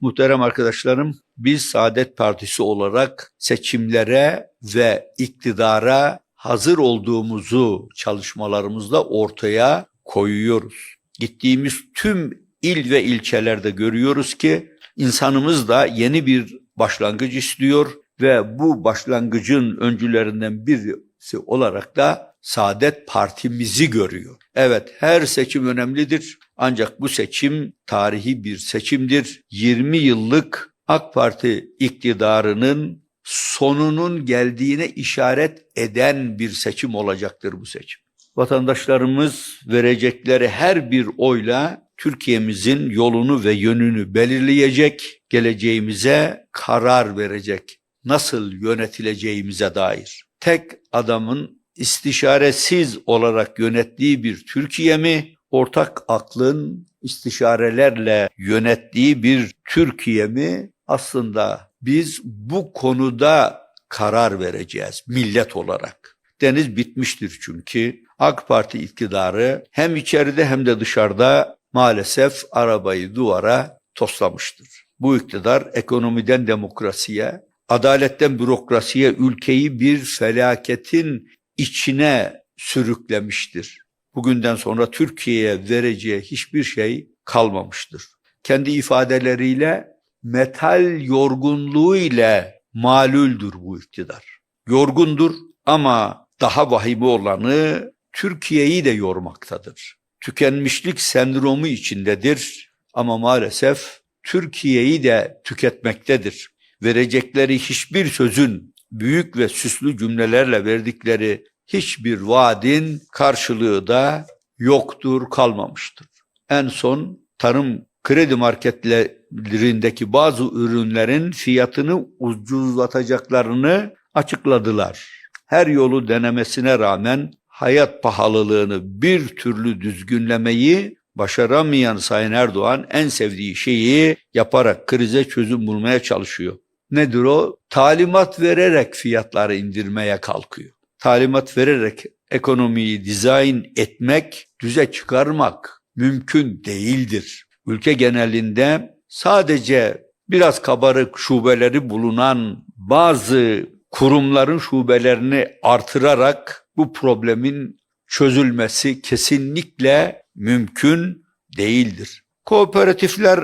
Muhterem arkadaşlarım, biz Saadet Partisi olarak seçimlere ve iktidara hazır olduğumuzu çalışmalarımızda ortaya koyuyoruz. Gittiğimiz tüm il ve ilçelerde görüyoruz ki insanımız da yeni bir başlangıç istiyor ve bu başlangıcın öncülerinden birisi olarak da Saadet Partimizi görüyor. Evet her seçim önemlidir ancak bu seçim tarihi bir seçimdir. 20 yıllık AK Parti iktidarının sonunun geldiğine işaret eden bir seçim olacaktır bu seçim. Vatandaşlarımız verecekleri her bir oyla Türkiye'mizin yolunu ve yönünü belirleyecek, geleceğimize karar verecek, nasıl yönetileceğimize dair. Tek adamın istişaresiz olarak yönettiği bir Türkiye mi, ortak aklın istişarelerle yönettiği bir Türkiye mi? Aslında biz bu konuda karar vereceğiz millet olarak. Deniz bitmiştir çünkü AK Parti iktidarı hem içeride hem de dışarıda maalesef arabayı duvara toslamıştır. Bu iktidar ekonomiden demokrasiye, adaletten bürokrasiye ülkeyi bir felaketin içine sürüklemiştir. Bugünden sonra Türkiye'ye vereceği hiçbir şey kalmamıştır. Kendi ifadeleriyle metal yorgunluğu ile malüldür bu iktidar. Yorgundur ama daha vahimi olanı Türkiye'yi de yormaktadır. Tükenmişlik sendromu içindedir ama maalesef Türkiye'yi de tüketmektedir. Verecekleri hiçbir sözün büyük ve süslü cümlelerle verdikleri hiçbir vaadin karşılığı da yoktur, kalmamıştır. En son tarım kredi marketlerindeki bazı ürünlerin fiyatını ucuzlatacaklarını açıkladılar. Her yolu denemesine rağmen hayat pahalılığını bir türlü düzgünlemeyi başaramayan Sayın Erdoğan en sevdiği şeyi yaparak krize çözüm bulmaya çalışıyor. Nedir o? Talimat vererek fiyatları indirmeye kalkıyor. Talimat vererek ekonomiyi dizayn etmek, düze çıkarmak mümkün değildir. Ülke genelinde sadece biraz kabarık şubeleri bulunan bazı kurumların şubelerini artırarak bu problemin çözülmesi kesinlikle mümkün değildir. Kooperatifler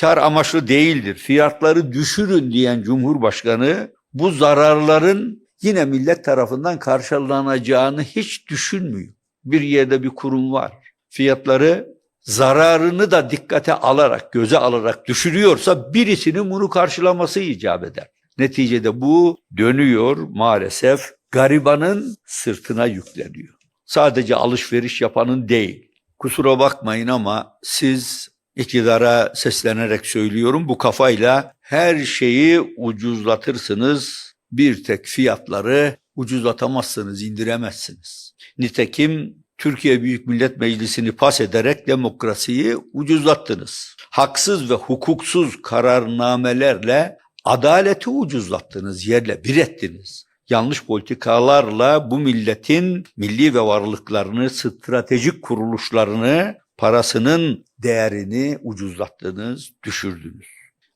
kar amaçlı değildir. Fiyatları düşürün diyen Cumhurbaşkanı bu zararların yine millet tarafından karşılanacağını hiç düşünmüyor. Bir yerde bir kurum var. Fiyatları zararını da dikkate alarak, göze alarak düşürüyorsa birisinin bunu karşılaması icap eder. Neticede bu dönüyor maalesef garibanın sırtına yükleniyor. Sadece alışveriş yapanın değil. Kusura bakmayın ama siz iktidara seslenerek söylüyorum bu kafayla her şeyi ucuzlatırsınız. Bir tek fiyatları ucuzlatamazsınız, indiremezsiniz. Nitekim Türkiye Büyük Millet Meclisi'ni pas ederek demokrasiyi ucuzlattınız. Haksız ve hukuksuz kararnamelerle adaleti ucuzlattınız, yerle bir ettiniz. Yanlış politikalarla bu milletin milli ve varlıklarını, stratejik kuruluşlarını, parasının değerini ucuzlattınız, düşürdünüz.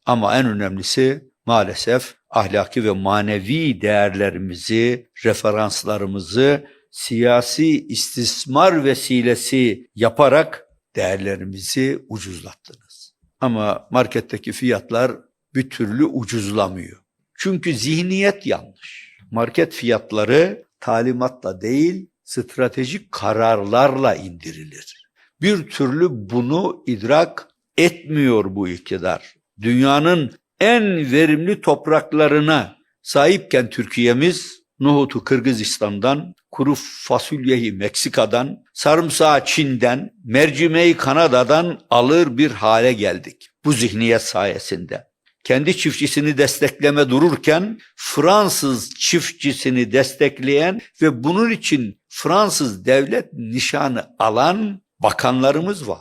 Ama en önemlisi maalesef ahlaki ve manevi değerlerimizi, referanslarımızı siyasi istismar vesilesi yaparak değerlerimizi ucuzlattınız. Ama marketteki fiyatlar bir türlü ucuzlamıyor. Çünkü zihniyet yanlış. Market fiyatları talimatla değil, stratejik kararlarla indirilir. Bir türlü bunu idrak etmiyor bu iktidar. Dünyanın en verimli topraklarına sahipken Türkiye'miz nohutu Kırgızistan'dan, kuru fasulyeyi Meksika'dan, sarımsağı Çin'den, mercimeği Kanada'dan alır bir hale geldik. Bu zihniyet sayesinde kendi çiftçisini destekleme dururken Fransız çiftçisini destekleyen ve bunun için Fransız devlet nişanı alan bakanlarımız var.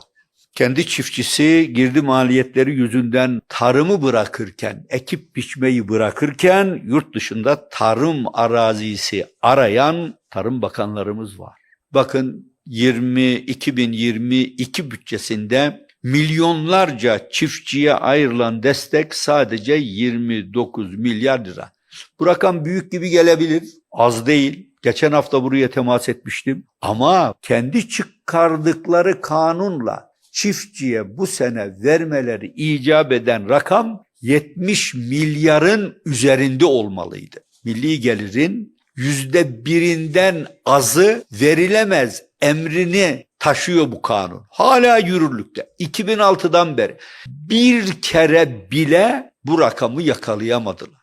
Kendi çiftçisi girdi maliyetleri yüzünden tarımı bırakırken, ekip biçmeyi bırakırken yurt dışında tarım arazisi arayan tarım bakanlarımız var. Bakın 20 2022 bütçesinde milyonlarca çiftçiye ayrılan destek sadece 29 milyar lira. Bu rakam büyük gibi gelebilir, az değil. Geçen hafta buraya temas etmiştim. Ama kendi çıkardıkları kanunla çiftçiye bu sene vermeleri icap eden rakam 70 milyarın üzerinde olmalıydı. Milli gelirin yüzde birinden azı verilemez emrini taşıyor bu kanun. Hala yürürlükte. 2006'dan beri bir kere bile bu rakamı yakalayamadılar.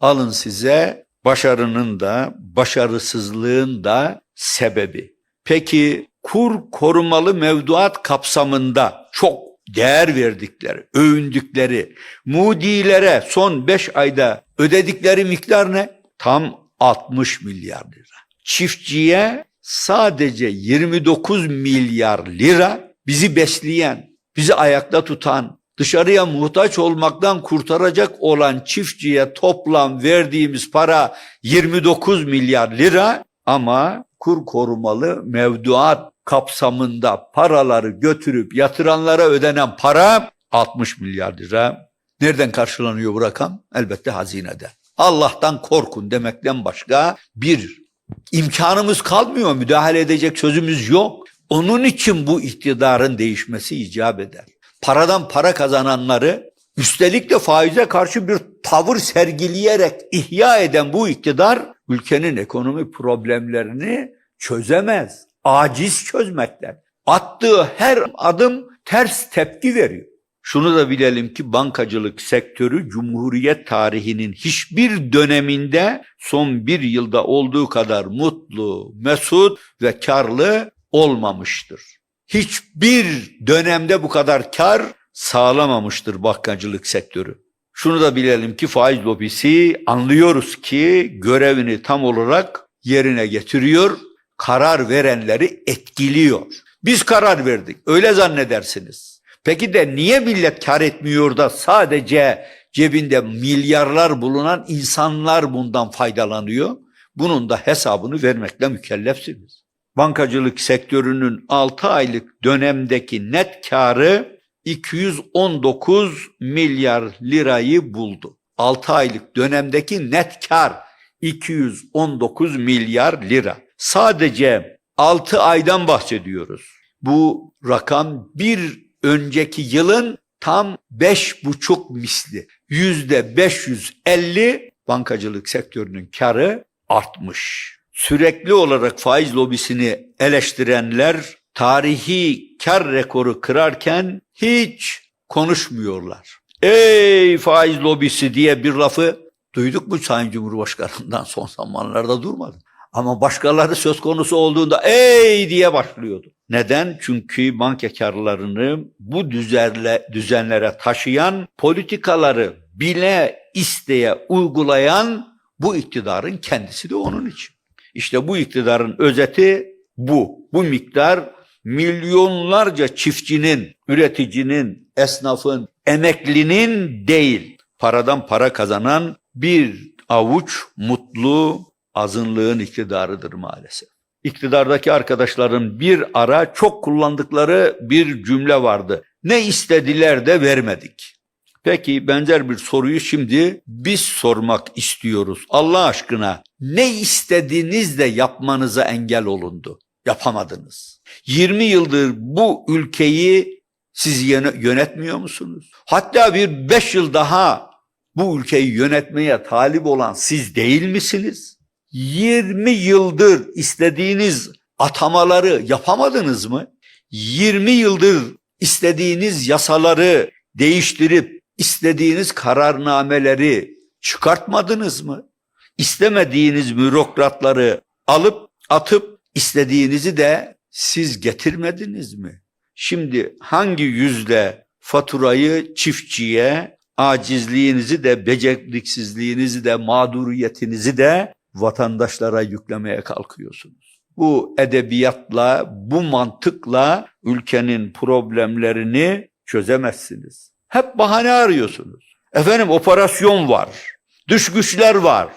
Alın size başarının da başarısızlığın da sebebi. Peki kur korumalı mevduat kapsamında çok değer verdikleri, övündükleri Moody'lere son 5 ayda ödedikleri miktar ne? Tam 60 milyar lira. Çiftçiye sadece 29 milyar lira bizi besleyen, bizi ayakta tutan, dışarıya muhtaç olmaktan kurtaracak olan çiftçiye toplam verdiğimiz para 29 milyar lira ama kur korumalı mevduat kapsamında paraları götürüp yatıranlara ödenen para 60 milyar lira. Nereden karşılanıyor bu rakam? Elbette hazineden. Allah'tan korkun demekten başka bir imkanımız kalmıyor. Müdahale edecek sözümüz yok. Onun için bu iktidarın değişmesi icap eder. Paradan para kazananları üstelik de faize karşı bir tavır sergileyerek ihya eden bu iktidar ülkenin ekonomi problemlerini çözemez. Aciz çözmekten. Attığı her adım ters tepki veriyor. Şunu da bilelim ki bankacılık sektörü Cumhuriyet tarihinin hiçbir döneminde son bir yılda olduğu kadar mutlu, mesut ve karlı olmamıştır. Hiçbir dönemde bu kadar kar sağlamamıştır bankacılık sektörü. Şunu da bilelim ki faiz lobisi anlıyoruz ki görevini tam olarak yerine getiriyor, karar verenleri etkiliyor. Biz karar verdik, öyle zannedersiniz. Peki de niye millet kar etmiyor da sadece cebinde milyarlar bulunan insanlar bundan faydalanıyor? Bunun da hesabını vermekle mükellefsiniz. Bankacılık sektörünün 6 aylık dönemdeki net karı 219 milyar lirayı buldu. 6 aylık dönemdeki net kar 219 milyar lira. Sadece 6 aydan bahsediyoruz. Bu rakam bir önceki yılın tam beş buçuk misli. Yüzde 550 bankacılık sektörünün karı artmış. Sürekli olarak faiz lobisini eleştirenler tarihi kar rekoru kırarken hiç konuşmuyorlar. Ey faiz lobisi diye bir lafı duyduk mu Sayın Cumhurbaşkanı'ndan son zamanlarda durmadı. Ama başkaları söz konusu olduğunda ey diye başlıyordu. Neden? Çünkü banka karlarını bu düzenle, düzenlere taşıyan politikaları bile isteye uygulayan bu iktidarın kendisi de onun için. İşte bu iktidarın özeti bu. Bu miktar milyonlarca çiftçinin, üreticinin, esnafın, emeklinin değil, paradan para kazanan bir avuç mutlu azınlığın iktidarıdır maalesef. İktidardaki arkadaşların bir ara çok kullandıkları bir cümle vardı. Ne istediler de vermedik. Peki benzer bir soruyu şimdi biz sormak istiyoruz. Allah aşkına ne istediğiniz de yapmanıza engel olundu? Yapamadınız. 20 yıldır bu ülkeyi siz yönetmiyor musunuz? Hatta bir 5 yıl daha bu ülkeyi yönetmeye talip olan siz değil misiniz? 20 yıldır istediğiniz atamaları yapamadınız mı? 20 yıldır istediğiniz yasaları değiştirip istediğiniz kararnameleri çıkartmadınız mı? İstemediğiniz bürokratları alıp atıp istediğinizi de siz getirmediniz mi? Şimdi hangi yüzle faturayı çiftçiye, acizliğinizi de, beceriksizliğinizi de, mağduriyetinizi de vatandaşlara yüklemeye kalkıyorsunuz. Bu edebiyatla, bu mantıkla ülkenin problemlerini çözemezsiniz. Hep bahane arıyorsunuz. Efendim operasyon var, dış güçler var,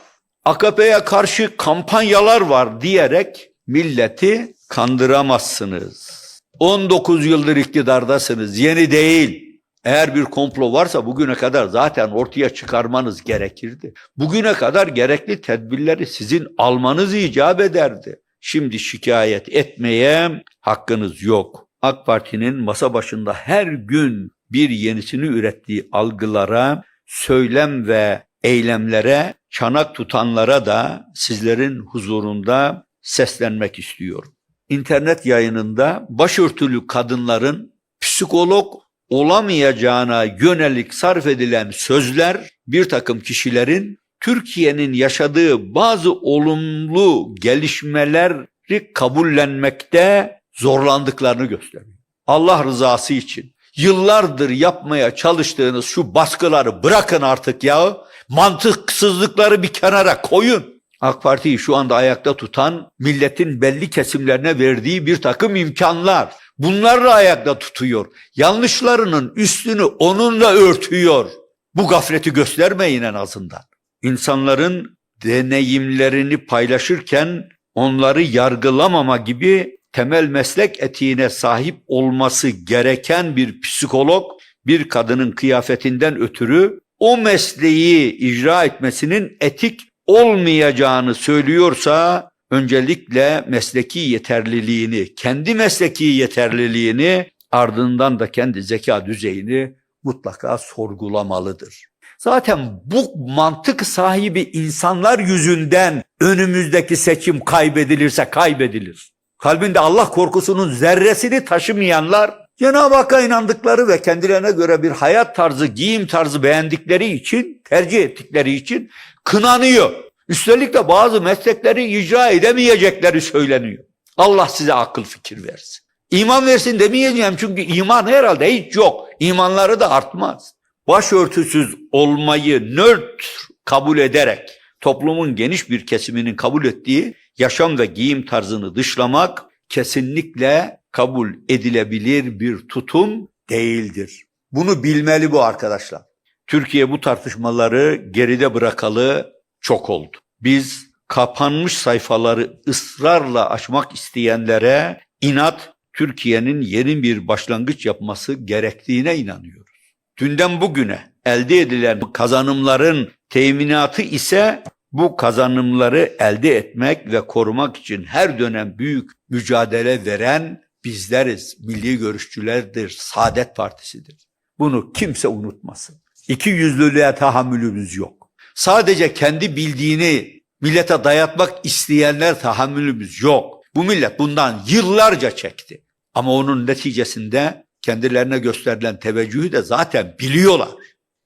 AKP'ye karşı kampanyalar var diyerek milleti kandıramazsınız. 19 yıldır iktidardasınız. Yeni değil. Eğer bir komplo varsa bugüne kadar zaten ortaya çıkarmanız gerekirdi. Bugüne kadar gerekli tedbirleri sizin almanız icap ederdi. Şimdi şikayet etmeye hakkınız yok. AK Parti'nin masa başında her gün bir yenisini ürettiği algılara, söylem ve eylemlere, çanak tutanlara da sizlerin huzurunda seslenmek istiyorum. İnternet yayınında başörtülü kadınların psikolog olamayacağına yönelik sarf edilen sözler bir takım kişilerin Türkiye'nin yaşadığı bazı olumlu gelişmeleri kabullenmekte zorlandıklarını gösteriyor. Allah rızası için yıllardır yapmaya çalıştığınız şu baskıları bırakın artık ya. Mantıksızlıkları bir kenara koyun. AK Parti'yi şu anda ayakta tutan milletin belli kesimlerine verdiği bir takım imkanlar. Bunlarla ayakta tutuyor. Yanlışlarının üstünü onunla örtüyor. Bu gafleti göstermeyin en azından. İnsanların deneyimlerini paylaşırken onları yargılamama gibi temel meslek etiğine sahip olması gereken bir psikolog bir kadının kıyafetinden ötürü o mesleği icra etmesinin etik olmayacağını söylüyorsa öncelikle mesleki yeterliliğini, kendi mesleki yeterliliğini ardından da kendi zeka düzeyini mutlaka sorgulamalıdır. Zaten bu mantık sahibi insanlar yüzünden önümüzdeki seçim kaybedilirse kaybedilir. Kalbinde Allah korkusunun zerresini taşımayanlar Cenab-ı Hakk'a inandıkları ve kendilerine göre bir hayat tarzı, giyim tarzı beğendikleri için, tercih ettikleri için kınanıyor. Üstelik de bazı meslekleri icra edemeyecekleri söyleniyor. Allah size akıl fikir versin. İman versin demeyeceğim çünkü iman herhalde hiç yok. İmanları da artmaz. Başörtüsüz olmayı nötr kabul ederek toplumun geniş bir kesiminin kabul ettiği yaşam ve giyim tarzını dışlamak kesinlikle kabul edilebilir bir tutum değildir. Bunu bilmeli bu arkadaşlar. Türkiye bu tartışmaları geride bırakalı çok oldu. Biz kapanmış sayfaları ısrarla açmak isteyenlere inat Türkiye'nin yeni bir başlangıç yapması gerektiğine inanıyoruz. Dünden bugüne elde edilen kazanımların teminatı ise bu kazanımları elde etmek ve korumak için her dönem büyük mücadele veren bizleriz. Milli görüşçülerdir, Saadet Partisi'dir. Bunu kimse unutmasın. İki yüzlülüğe tahammülümüz yok. Sadece kendi bildiğini millete dayatmak isteyenler tahammülümüz yok. Bu millet bundan yıllarca çekti. Ama onun neticesinde kendilerine gösterilen teveccühü de zaten biliyorlar.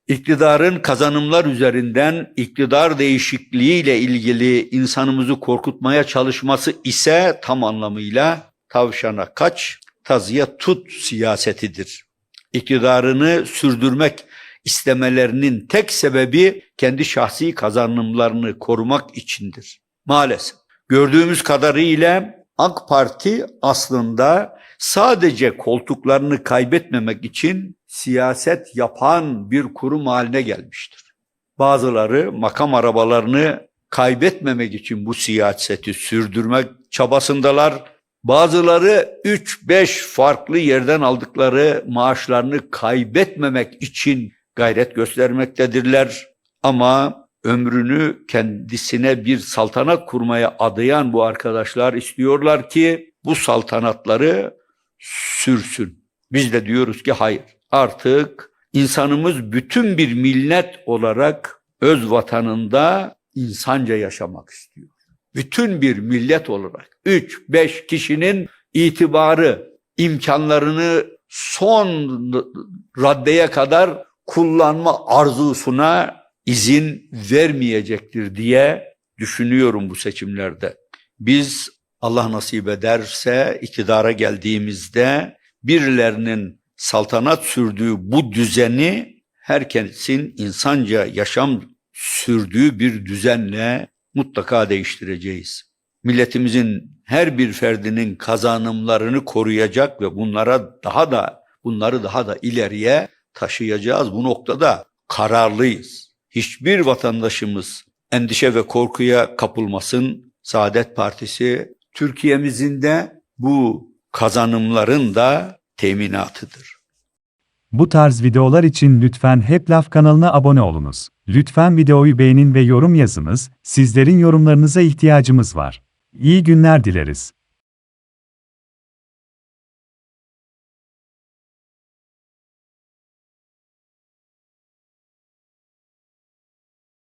İktidarın kazanımlar üzerinden iktidar değişikliğiyle ilgili insanımızı korkutmaya çalışması ise tam anlamıyla tavşana kaç, tazıya tut siyasetidir. İktidarını sürdürmek istemelerinin tek sebebi kendi şahsi kazanımlarını korumak içindir. Maalesef gördüğümüz kadarıyla AK Parti aslında sadece koltuklarını kaybetmemek için siyaset yapan bir kurum haline gelmiştir. Bazıları makam arabalarını kaybetmemek için bu siyaseti sürdürmek çabasındalar. Bazıları 3-5 farklı yerden aldıkları maaşlarını kaybetmemek için gayret göstermektedirler. Ama ömrünü kendisine bir saltanat kurmaya adayan bu arkadaşlar istiyorlar ki bu saltanatları sürsün. Biz de diyoruz ki hayır. Artık insanımız bütün bir millet olarak öz vatanında insanca yaşamak istiyor. Bütün bir millet olarak 3-5 kişinin itibarı, imkanlarını son raddeye kadar kullanma arzusuna izin vermeyecektir diye düşünüyorum bu seçimlerde. Biz Allah nasip ederse iktidara geldiğimizde birilerinin saltanat sürdüğü bu düzeni herkesin insanca yaşam sürdüğü bir düzenle mutlaka değiştireceğiz. Milletimizin her bir ferdinin kazanımlarını koruyacak ve bunlara daha da bunları daha da ileriye taşıyacağız. Bu noktada kararlıyız. Hiçbir vatandaşımız endişe ve korkuya kapılmasın. Saadet Partisi Türkiye'mizin de bu kazanımların da teminatıdır. Bu tarz videolar için lütfen Hep Laf kanalına abone olunuz. Lütfen videoyu beğenin ve yorum yazınız, sizlerin yorumlarınıza ihtiyacımız var. İyi günler dileriz.